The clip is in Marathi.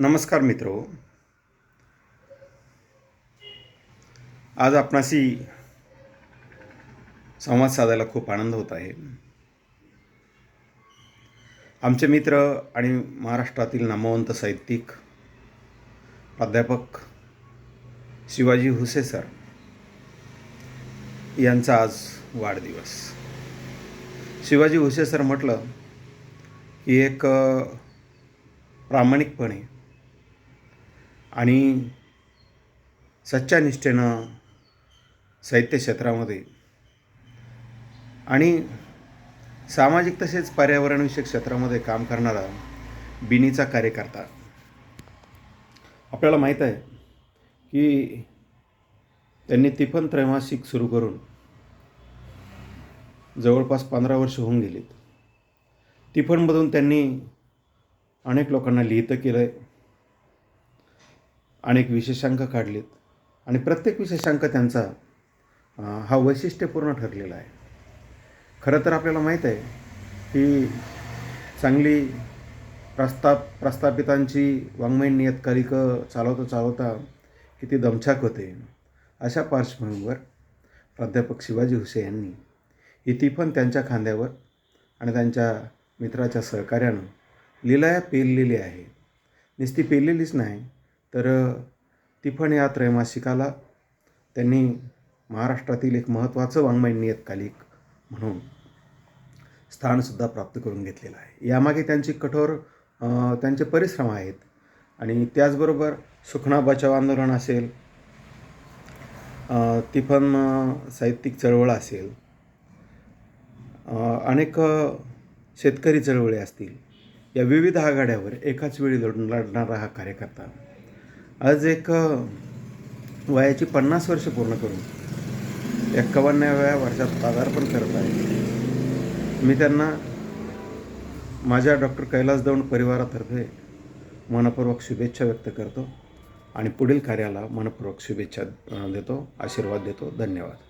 नमस्कार मित्रो. आज आपणाशी संवाद साधायला खूप आनंद होत आहे. आमचे मित्र आणि महाराष्ट्रातील नामवंत साहित्यिक प्राध्यापक शिवाजी हुसे सर यांचा आज वाढदिवस. शिवाजी हुसे सर म्हटलं की एक प्रामाणिकपणे आणि सच्च्या निष्ठेनं साहित्य क्षेत्रामध्ये आणि सामाजिक तसेच पर्यावरणविषयक क्षेत्रामध्ये काम करणारा बिनीचा कार्यकर्ता. आपल्याला माहीत आहे की त्यांनी तिफन त्रैमासिक सुरू करून जवळपास पंधरा वर्ष होऊन गेलीत. तिफनमधून त्यांनी अनेक लोकांना लिहितं केलं आहे अनेक विशेषांक काढलेत. आणि प्रत्येक विशेषांक त्यांचा हा वैशिष्ट्यपूर्ण ठरलेला आहे. खरं तर आपल्याला माहीत आहे की चांगली प्रस्ताप प्रस्थापितांची वाङ्मयीन नियतकालिकं चालवता चालवता किती दमछाक होते. अशा पार्श्वभूमीवर प्राध्यापक शिवाजी हुसे यांनी ही ती पण त्यांच्या खांद्यावर आणि त्यांच्या मित्राच्या सहकार्यानं लिलाया पेललेली आहे. नुसती पेललेलीच नाही तर ती पण या त्रैमासिकाला त्यांनी महाराष्ट्रातील एक महत्त्वाचं वाङ्मय नियतकालिक म्हणून स्थानसुद्धा प्राप्त करून घेतलेलं आहे. यामागे त्यांची कठोर त्यांचे परिश्रम आहेत आणि त्याचबरोबर सुखना बचाव आंदोलन असेल तिफन ती पण साहित्यिक चळवळ असेल अनेक शेतकरी चळवळी असतील या विविध आघाड्यावर एकाच वेळी लढ लढणारा हा कार्यकर्ता आज एक वयाची पन्नास वर्ष पूर्ण करून एक्कावन्नाव्या वर्षात पदार्पण करत आहे. मी त्यांना माझ्या डॉक्टर कैलास दौंड परिवारातर्फे मनपूर्वक शुभेच्छा व्यक्त करतो आणि पुढील कार्याला मनपूर्वक शुभेच्छा देतो आशीर्वाद देतो. धन्यवाद.